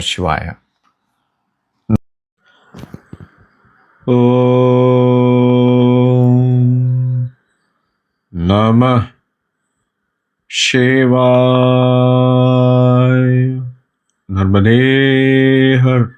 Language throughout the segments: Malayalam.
ശിവായ ഓം നമ ശിവായ നർമ്മദേഹർ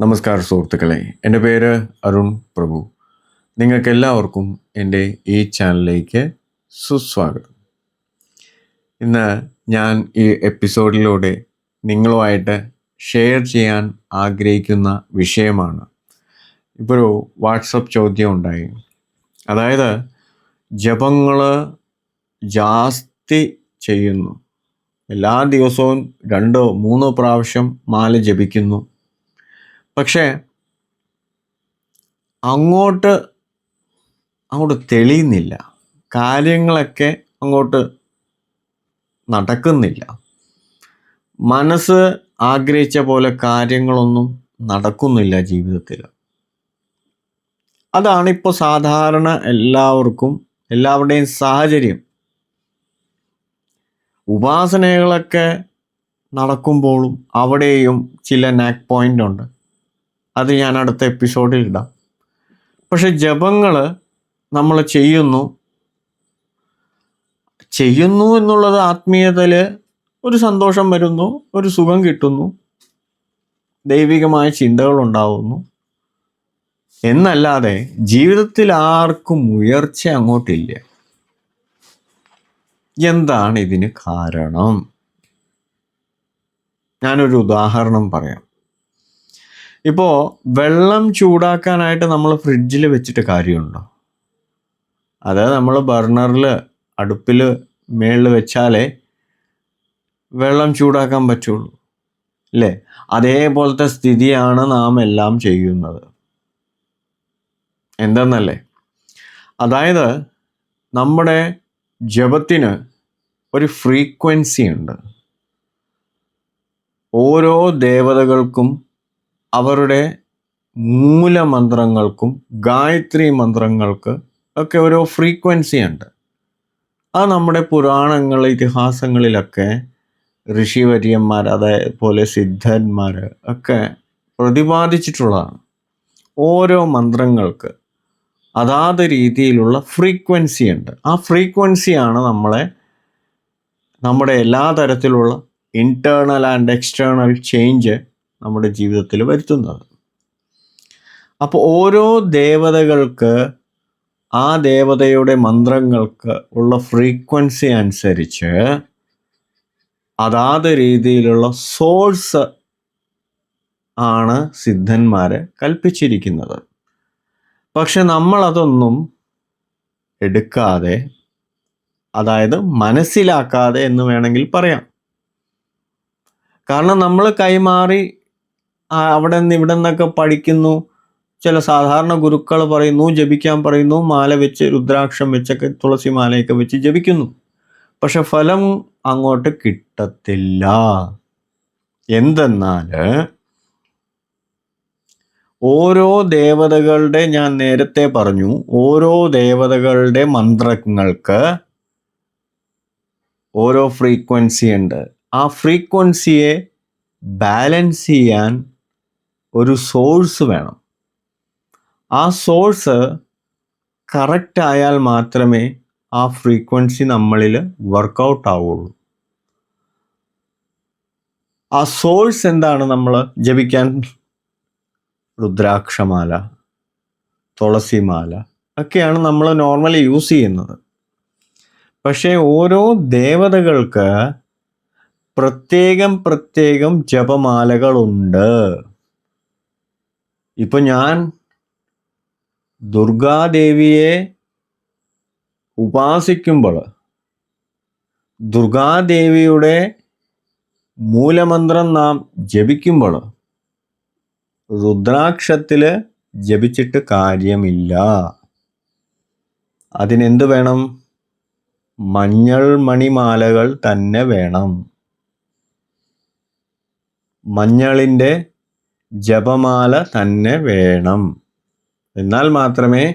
നമസ്കാരം സുഹൃത്തുക്കളെ. എന്റെ പേര് അരുൺ പ്രഭു. നിങ്ങൾക്കെല്ലാവർക്കും എന്റെ ഈ ചാനലിലേക്ക് സുസ്വാഗതം. ഇന്ന് ഞാൻ ഈ എപ്പിസോഡിലൂടെ നിങ്ങളുമായിട്ട് ഷെയർ ചെയ്യാൻ ആഗ്രഹിക്കുന്ന വിഷയമാണ്. ഇപ്പോൾ വാട്സപ്പ് ചോദ്യം ഉണ്ടായി. അതായത് ജപങ്ങൾ ജാസ്തി ചെയ്യുന്നു. എല്ലാ ദിവസവും രണ്ടോ മൂന്നോ പ്രാവശ്യം മാല ജപിക്കുന്നു. പക്ഷേ അങ്ങോട്ട് അങ്ങോട്ട് തെളിയുന്നില്ല. കാര്യങ്ങളൊക്കെ അങ്ങോട്ട് നടക്കുന്നില്ല. മനസ്സ് ആഗ്രഹിച്ച പോലെ കാര്യങ്ങളൊന്നും നടക്കുന്നില്ല ജീവിതത്തിൽ അതാണിപ്പോൾ സാധാരണ എല്ലാവർക്കും എല്ലാവരുടെയും സാഹചര്യം. ഉപാസനകളൊക്കെ നടക്കുമ്പോഴും അവിടെയും ചില നാക്ക് പോയിന്റ് ഉണ്ട്. അത് ഞാൻ അടുത്ത എപ്പിസോഡിൽ ഇടാം. പക്ഷെ ജപങ്ങൾ നമ്മൾ ചെയ്യുന്നു ചെയ്യുന്നു എന്നുള്ളത് ആത്മീയതയിൽ ഒരു സന്തോഷം വരുന്നു ഒരു സുഖം കിട്ടുന്നു ദൈവികമായ ചിന്തകൾ ഉണ്ടാവുന്നു. എന്നല്ലാതെ ജീവിതത്തിൽ ആർക്കും ഉയർച്ച അങ്ങോട്ടില്ല. എന്താണ് ഇതിന് കാരണം? ഞാനൊരു ഉദാഹരണം പറയാം. ഇപ്പോൾ വെള്ളം ചൂടാക്കാനായിട്ട് നമ്മൾ ഫ്രിഡ്ജിൽ വെച്ചിട്ട് കാര്യമുണ്ടോ? അതായത് നമ്മൾ ബർണറിൽ അടുപ്പിൽ മേളിൽ വെച്ചാലേ വെള്ളം ചൂടാക്കാൻ പറ്റുള്ളൂ അല്ലേ? അതേപോലത്തെ സ്ഥിതിയാണ് നാം എല്ലാം ചെയ്യുന്നത്. എന്തെന്നല്ലേ? അതായത് നമ്മുടെ ജപത്തിന് ഒരു ഫ്രീക്വൻസി ഉണ്ട്. ഓരോ ദേവതകൾക്കും അവരുടെ മൂലമന്ത്രങ്ങൾക്കും ഗായത്രി മന്ത്രങ്ങൾക്ക് ഒക്കെ ഓരോ ഫ്രീക്വൻസി ഉണ്ട്. അത് നമ്മുടെ പുരാണങ്ങൾ ഇതിഹാസങ്ങളിലൊക്കെ ഋഷിവര്യന്മാർ അതേപോലെ സിദ്ധന്മാർ ഒക്കെ പ്രതിപാദിച്ചിട്ടുള്ളതാണ്. ഓരോ മന്ത്രങ്ങൾക്ക് അതാത് രീതിയിലുള്ള ഫ്രീക്വൻസി ഉണ്ട്. ആ ഫ്രീക്വൻസിയാണ് നമ്മളെ നമ്മുടെ എല്ലാ തരത്തിലുള്ള ഇന്റേർണൽ ആൻഡ് എക്സ്റ്റേണൽ ചേഞ്ച് നമ്മുടെ ജീവിതത്തിൽ വരുത്തുന്നത്. അപ്പോൾ ഓരോ ദേവതകൾക്ക് ആ ദേവതയുടെ മന്ത്രങ്ങൾക്ക് ഉള്ള ഫ്രീക്വൻസി അനുസരിച്ച് അതാത് രീതിയിലുള്ള സോഴ്സ് ആണ് സിദ്ധന്മാരെ കൽപ്പിച്ചിരിക്കുന്നത്. പക്ഷെ നമ്മളതൊന്നും എടുക്കാതെ അതായത് മനസ്സിലാക്കാതെ എന്ന് വേണമെങ്കിൽ പറയാം. കാരണം നമ്മൾ കൈമാറി അവിടെ നിന്ന് ഇവിടെ നിന്നൊക്കെ പഠിക്കുന്നു ചില സാധാരണ ഗുരുക്കൾ പറയുന്നു ജപിക്കാൻ പറയുന്നു മാല വെച്ച് രുദ്രാക്ഷം വെച്ചൊക്കെ തുളസി മാലയൊക്കെ വെച്ച് ജപിക്കുന്നു. പക്ഷെ ഫലം അങ്ങോട്ട് കിട്ടത്തില്ല. എന്തെന്നാൽ ഓരോ ദേവതകളുടെ ഞാൻ നേരത്തെ പറഞ്ഞു ഓരോ ദേവതകളുടെ മന്ത്രങ്ങൾക്ക് ഓരോ ഫ്രീക്വൻസി ഉണ്ട്. ആ ഫ്രീക്വൻസിയെ ബാലൻസ് ചെയ്യാൻ ഒരു സോഴ്സ് വേണം. ആ സോഴ്സ് കറക്റ്റ് ആയാൽ മാത്രമേ ആ ഫ്രീക്വൻസി നമ്മളിൽ വർക്കൗട്ട് ആവുള്ളൂ. ആ സോഴ്സ് എന്താണ് നമ്മൾ ജപിക്കാൻ? രുദ്രാക്ഷമാല തുളസിമാല ഒക്കെയാണ് നമ്മൾ നോർമലി യൂസ് ചെയ്യുന്നത്. പക്ഷേ ഓരോ ദേവതകൾക്ക് പ്രത്യേകം പ്രത്യേകം ജപമാലകളുണ്ട്. ഇപ്പൊ ഞാൻ ദുർഗാദേവിയെ ഉപാസിക്കുമ്പോൾ ദുർഗാദേവിയുടെ മൂലമന്ത്രം നാം ജപിക്കുമ്പോൾ രുദ്രാക്ഷത്തിൽ ജപിച്ചിട്ട് കാര്യമില്ല. അതിനെന്ത് വേണം? മഞ്ഞൾ മണിമാലകൾ തന്നെ വേണം. മഞ്ഞളിന്റെ ജപമാല തന്നെ വേണം. എന്നാൽ മാത്രമേ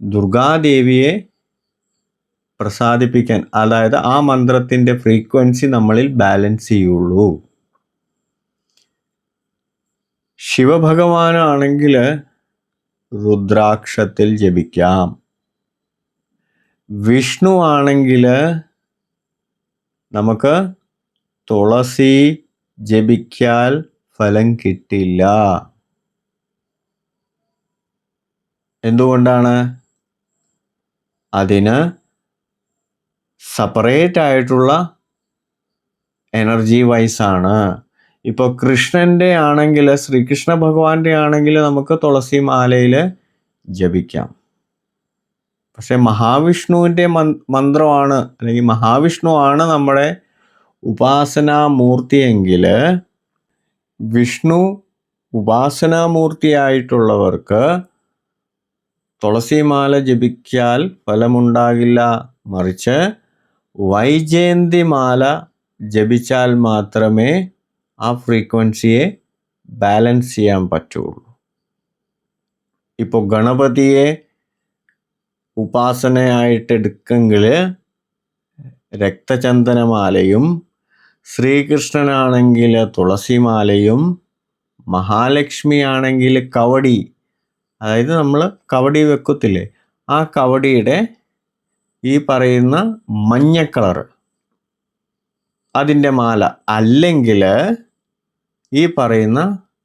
ദുർഗാദേവിയെ പ്രസാദിപ്പിക്കാൻ അതായത് ആ മന്ത്രത്തിന്റെ ഫ്രീക്വൻസി നമ്മളിൽ ബാലൻസ് ചെയ്യുള്ളൂ. ശിവഭഗവാനാണെങ്കിൽ രുദ്രാക്ഷത്തിൽ ജപിക്കാം. വിഷ്ണു ആണെങ്കിൽ നമുക്ക് തുളസി ജപിക്കാൽ ഫലം കിട്ടില്ല. എന്തുകൊണ്ടാണ്? അതിന് സപ്പറേറ്റ് ആയിട്ടുള്ള എനർജി വൈസാണ് ഇപ്പോൾ കൃഷ്ണന്റെ ആണെങ്കിൽ ശ്രീകൃഷ്ണ ഭഗവാന്റെ ആണെങ്കിൽ നമുക്ക് തുളസി മാലയിൽ ജപിക്കാം. പക്ഷെ മഹാവിഷ്ണുവിന്റെ മന്ത്രമാണ് അല്ലെങ്കിൽ മഹാവിഷ്ണു ആണ് നമ്മുടെ ഉപാസനാമൂർത്തിയെങ്കിൽ വിഷ്ണു ഉപാസനാമൂർത്തിയായിട്ടുള്ളവർക്ക് തുളസിമാല ജപിക്കാൽ ഫലമുണ്ടാകില്ല മറിച്ച് വൈജയന്തിമാല ജപിച്ചാൽ മാത്രമേ ആ ഫ്രീക്വൻസിയെ ബാലൻസ് ചെയ്യാൻ പറ്റുള്ളൂ. ഇപ്പോൾ ഗണപതിയെ ഉപാസനയായിട്ട് എടുക്കെങ്കിൽ രക്തചന്ദനമാലയും ശ്രീകൃഷ്ണനാണെങ്കിൽ തുളസിമാലയും മഹാലക്ഷ്മിയാണെങ്കിൽ കവടി അതായത് നമ്മൾ കവടി വെക്കത്തില്ലേ? ആ കവടിയുടെ ഈ പറയുന്ന മഞ്ഞ കളർ അതിന്റെ മാല അല്ലെങ്കിൽ ഈ പറയുന്ന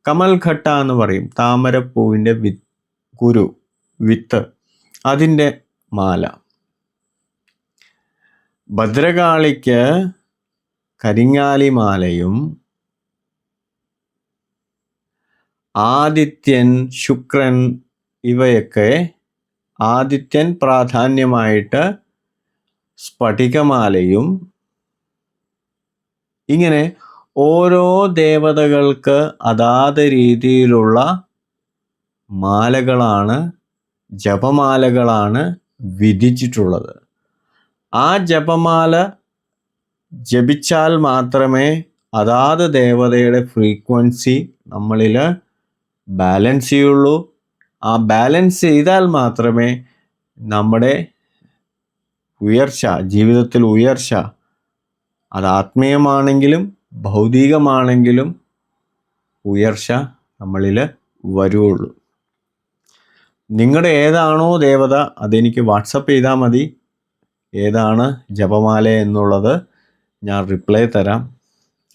കമൽഘട്ട എന്ന് പറയും. താമരപ്പൂവിന്റെ വി കുരു വിത്ത് അതിന്റെ മാല. ഭദ്രകാളിക്ക് കരിങ്ങാലി മാലയും ആദിത്യൻ ശുക്രൻ ഇവയൊക്കെ ആദിത്യൻ പ്രാധാന്യമായിട്ട് സ്ഫടികമാലയും ഇങ്ങനെ ഓരോ ദേവതകൾക്ക് അതാത് രീതിയിലുള്ള മാലകളാണ് ജപമാലകളാണ് വിധിച്ചിട്ടുള്ളത്. ആ ജപമാല ജപിച്ചാൽ മാത്രമേ അതാത് ദേവതയുടെ ഫ്രീക്വൻസി നമ്മളിൽ ബാലൻസ് ചെയ്യുള്ളൂ. ആ ബാലൻസ് ചെയ്താൽ മാത്രമേ നമ്മുടെ ഉയർച്ച ജീവിതത്തിൽ ഉയർച്ച അത് ആത്മീയമാണെങ്കിലും ഭൗതികമാണെങ്കിലും ഉയർച്ച നമ്മളിൽ വരുള്ളൂ നിങ്ങളുടെ ഏതാണോ ദേവത അതെനിക്ക് വാട്സപ്പ് ചെയ്താൽ മതി. ഏതാണ് ജപമാല എന്നുള്ളത് ഞാൻ റിപ്ലൈ തരാം.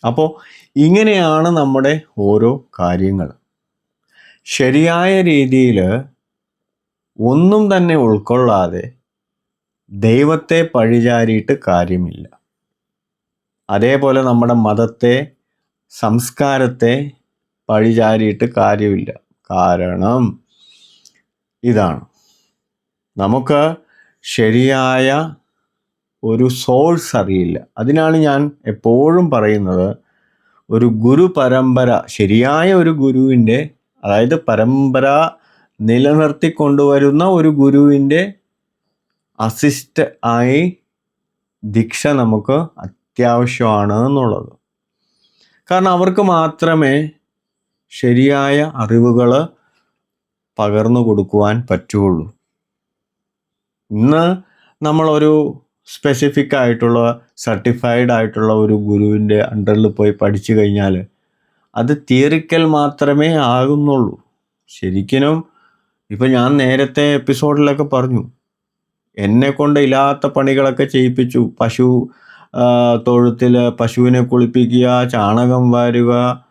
അപ്പോൾ ഇങ്ങനെയാണ് നമ്മുടെ ഓരോ കാര്യങ്ങൾ. ശരിയായ രീതിയിൽ ഒന്നും തന്നെ ഉൾക്കൊള്ളാതെ ദൈവത്തെ പഴിചാരിയിട്ട് കാര്യമില്ല. അതേപോലെ നമ്മുടെ മതത്തെ സംസ്കാരത്തെ പഴിചാരിയിട്ട് കാര്യമില്ല. കാരണം ഇതാണ്. നമുക്ക് ശരിയായ ഒരു സോഴ്സ് അറിയില്ല. അതിനാണ് ഞാൻ എപ്പോഴും പറയുന്നത് ഒരു ഗുരു പരമ്പര ശരിയായ ഒരു ഗുരുവിന്റെ അതായത് പരമ്പര നിലനിർത്തിക്കൊണ്ടുവരുന്ന ഒരു ഗുരുവിന്റെ അസിസ്റ്റ് ആയി ദീക്ഷ നമുക്ക് അത്യാവശ്യമാണ് എന്നുള്ളത്. കാരണം അവർക്ക് മാത്രമേ ശരിയായ അറിവുകൾ പകർന്നു കൊടുക്കുവാൻ പറ്റുള്ളൂ. ഇന്ന് നമ്മളൊരു സ്പെസിഫിക് ആയിട്ടുള്ള സർട്ടിഫൈഡ് ആയിട്ടുള്ള ഒരു ഗുരുവിന്റെ അണ്ടറിൽ പോയി പഠിച്ചു കഴിഞ്ഞാൽ അത് തിയറിക്കൽ മാത്രമേ ആകുന്നുള്ളൂ. ശരിക്കും ഇപ്പം ഞാൻ നേരത്തെ എപ്പിസോഡിലൊക്കെ പറഞ്ഞു എന്നെ കൊണ്ട് ഇല്ലാത്ത പണികളൊക്കെ ചെയ്യിപ്പിച്ചു. പശു തൊഴുത്തിൽ പശുവിനെ കുളിപ്പിക്കുക ചാണകം വാരുക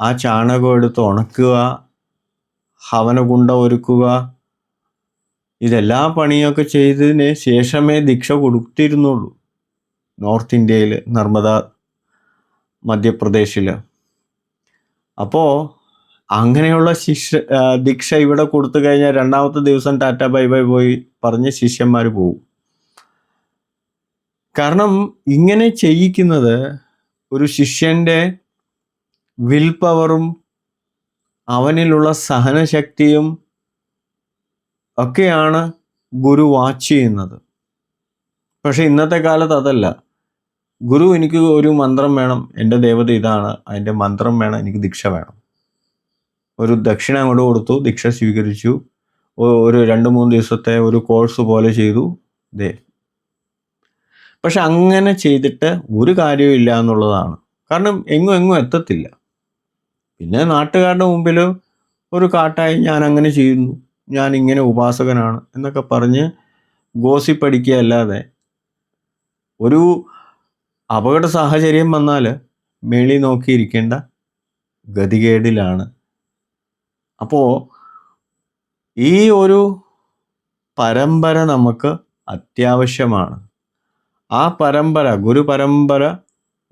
ആ ചാണകം എടുത്ത് ഉണക്കുക ഹവനകുണ്ട ഒരുക്കുക. ഇതെല്ലാ പണിയൊക്കെ ചെയ്തതിന് ശേഷമേ ദീക്ഷ കൊടുത്തിരുന്നുള്ളൂ. നോർത്ത് ഇന്ത്യയിൽ നർമ്മദ മധ്യപ്രദേശിൽ അപ്പോൾ അങ്ങനെയുള്ള ശിക്ഷ ദീക്ഷ ഇവിടെ കൊടുത്തു കഴിഞ്ഞാൽ രണ്ടാമത്തെ ദിവസം ടാറ്റ ബൈ ബൈ പോയി പറഞ്ഞ് ശിഷ്യന്മാർ പോകും കാരണം ഇങ്ങനെ ചെയ്യിക്കുന്നത് ഒരു ശിഷ്യന്റെ വിൽ പവറും അവനിലുള്ള സഹനശക്തിയും ഒക്കെയാണ് ഗുരു വാച്ച് ചെയ്യുന്നത്. പക്ഷെ ഇന്നത്തെ കാലത്ത് അതല്ല. ഗുരു എനിക്ക് ഒരു മന്ത്രം വേണം. എന്റെ ദേവത ഇതാണ്. അതിന്റെ മന്ത്രം വേണം. എനിക്ക് ദീക്ഷ വേണം. ഒരു ദക്ഷിണ അങ്ങോട്ട് കൊടുത്തു. ദീക്ഷ സ്വീകരിച്ചു. ഒരു രണ്ട് മൂന്ന് ദിവസത്തെ ഒരു കോഴ്സ് പോലെ ചെയ്തു. ദേ. പക്ഷെ അങ്ങനെ ചെയ്തിട്ട് ഒരു കാര്യവും ഇല്ല എന്നുള്ളതാണ്. കാരണം എങ്ങും എങ്ങും എത്തത്തില്ല. പിന്നെ നാട്ടുകാരുടെ മുമ്പിൽ ഒരു കാട്ടായി ഞാൻ അങ്ങനെ ചെയ്യുന്നു. ഞാൻ ഇങ്ങനെ ഉപാസകനാണ് എന്നൊക്കെ പറഞ്ഞ് ഗോസിപ്പടിക്കുക അല്ലാതെ ഒരു അപകട സാഹചര്യം വന്നാൽ മേളി നോക്കിയിരിക്കേണ്ട ഗതികേടിലാണ്. അപ്പോൾ ഈ ഒരു പരമ്പര നമുക്ക് അത്യാവശ്യമാണ്. ആ പരമ്പര ഗുരു പരമ്പര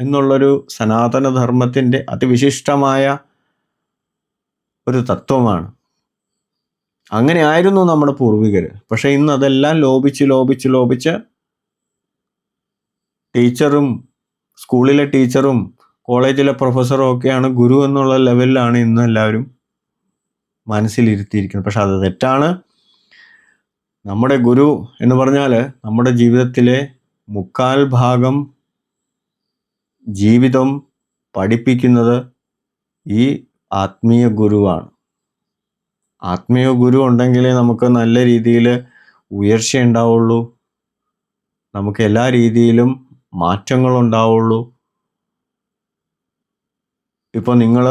എന്നുള്ളൊരു സനാതനധർമ്മത്തിന്റെ അതിവിശിഷ്ടമായ ഒരു തത്വമാണ്. അങ്ങനെ ആയിരുന്നു നമ്മുടെ പൂർവികർ പക്ഷേ ഇന്ന് അതെല്ലാം ലോപിച്ച് ലോപിച്ച് ലോപിച്ച് ടീച്ചറും സ്കൂളിലെ ടീച്ചറും കോളേജിലെ പ്രൊഫസറും ഒക്കെയാണ് ഗുരു എന്നുള്ള ലെവലിലാണ് ഇന്ന് എല്ലാവരും മനസ്സിലിരുത്തിയിരിക്കുന്നത്. പക്ഷെ അത് തെറ്റാണ്. നമ്മുടെ ഗുരു എന്ന് പറഞ്ഞാൽ നമ്മുടെ ജീവിതത്തിലെ മുക്കാൽ ഭാഗം ജീവിതം പഠിപ്പിക്കുന്നത് ഈ ആത്മീയ ഗുരുവാണ്. ആത്മീയ ഗുരു ഉണ്ടെങ്കിലേ നമുക്ക് നല്ല രീതിയിൽ ഉയർച്ച ഉണ്ടാവുള്ളൂ നമുക്ക് എല്ലാ രീതിയിലും മാറ്റങ്ങൾ ഉണ്ടാവുള്ളൂ ഇപ്പോൾ നിങ്ങൾ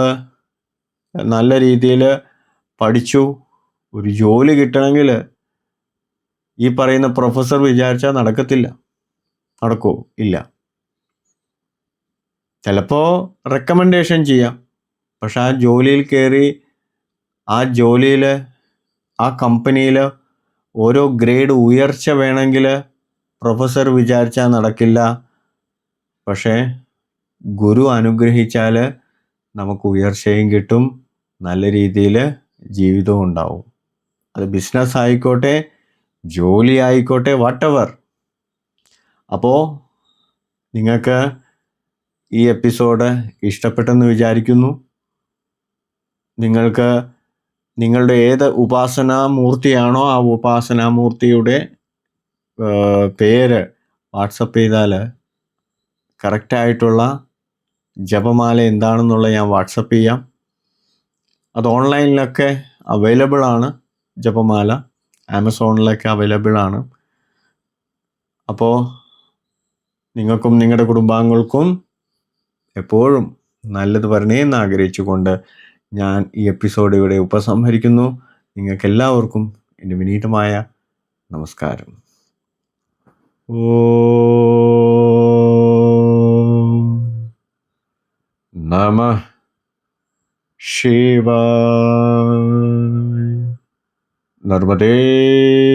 നല്ല രീതിയിൽ പഠിച്ചു ഒരു ജോലി കിട്ടണമെങ്കിൽ ഈ പറയുന്ന പ്രൊഫസർ വിചാരിച്ചാൽ നടക്കത്തില്ല. നടക്കോ? ഇല്ല. ചിലപ്പോൾ റെക്കമെൻഡേഷൻ ചെയ്യാം. പക്ഷെ ആ ജോലിയിൽ കയറി ആ ജോലിയിൽ ആ കമ്പനിയിൽ ഓരോ ഗ്രേഡ് ഉയർച്ച വേണമെങ്കിൽ പ്രൊഫസർ വിചാരിച്ചാൽ നടക്കില്ല. പക്ഷേ ഗുരു അനുഗ്രഹിച്ചാൽ നമുക്ക് ഉയർച്ചയും കിട്ടും നല്ല രീതിയിൽ ജീവിതവും ഉണ്ടാവും. അത് ബിസിനസ് ആയിക്കോട്ടെ ജോലി ആയിക്കോട്ടെ വാട്ടെവർ അപ്പോൾ നിങ്ങൾക്ക് ഈ എപ്പിസോഡ് ഇഷ്ടപ്പെട്ടെന്ന് വിചാരിക്കുന്നു. നിങ്ങൾക്ക് നിങ്ങളുടെ ഏത് ഉപാസനാമൂർത്തിയാണോ ആ ഉപാസനാമൂർത്തിയുടെ പേര് വാട്സപ്പ് ചെയ്താൽ കറക്റ്റായിട്ടുള്ള ജപമാല എന്താണെന്നുള്ള ഞാൻ വാട്സപ്പ് ചെയ്യാം. അത് ഓൺലൈനിലൊക്കെ അവൈലബിൾ ആണ് ജപമാല. ആമസോണിലൊക്കെ അവൈലബിൾ ആണ്. അപ്പോൾ നിങ്ങൾക്കും നിങ്ങളുടെ കുടുംബാംഗങ്ങൾക്കും എപ്പോഴും നല്ലത് വരണേ എന്ന് ആഗ്രഹിച്ചുകൊണ്ട് ഞാൻ ഈ എപ്പിസോഡ് ഇവിടെ ഉപസംഹരിക്കുന്നു. നിങ്ങൾക്ക് എല്ലാവർക്കും എന്റെ വിനീതമായ നമസ്കാരം. ഓം നമ ശിവായ നർമ്മദേ ഹർ